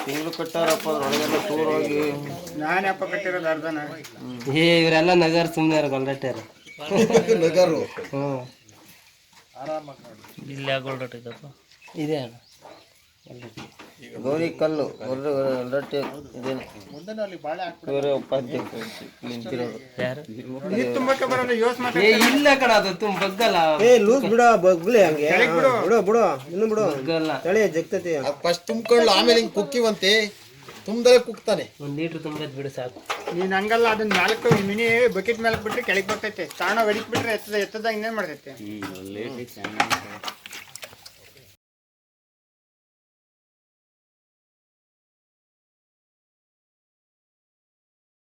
ತಿಂಗಳು ಕಟ್ಟಾರಪ್ಪ ಅದ್ರೊಳಗೆಲ್ಲ ಟೂರ್ ಹೋಗಿ ಏ ಇವರೆಲ್ಲ ನಗರ ಸುಮ್ಮನೆ ಗೊಲ್ರಟ್ಟಾರ ನಗರು? ಹ್ಞೂ ಇಲ್ಲಿ ಇದಪ್ಪ ಇದೆ ಅಣ್ಣ. ಗೊಲ್ರಟ್ಟಿ. ಗೌರಿ ಕಲ್ಲು ರೊಟ್ಟಿ ಇದೇನು? ಇವರೇ ಉಪಾಧ್ಯಾಯ ಇಲ್ಲ ಕಣ ಅದು ತುಂಬ ಬಗ್ಗಲ್ಲ. ಏ ಲೂಸ್ ಬಿಡ ಬಗ್ಲಿ ಹಂಗೆ. ಬಿಡು. ಬಿಡು ಇನ್ನು ಬಿಡು. ಬಗ್ಗಲ್ಲ. ತಳಿ ಜಗ್ತತಿ. ಫಸ್ಟ್ ತುಂಬ್ಕೊಳ್ಳು ಆಮೇಲೆ ಹಿಂಗೆ ಕುಕ್ಕಿವಂತೆ. ತುಂಬದಲ್ಲೇ ಕುಕ್ತಾನೆ. ಒಂದು ಲೀಟ್ರ್ ತುಂಬದ್ ಬಿಡು ಸಾಕು. ನೀನ್ ಹಂಗಲ್ಲ ಅದನ್ನ ನಾಲ್ಕು ಮಿನಿ ಬಕೆಟ್ ಮೇಲೆ ಬಿಟ್ರೆ ಕೆಳಗೆ ಬರ್ತೈತೆ. ತಾಣ ಹೊಡಿಕ್ ಬಿಟ್ರೆ ಎತ್ತದ ಎತ್ತದ ಇನ್ನೇನ್ ಮಾಡ್ತೈತೆ?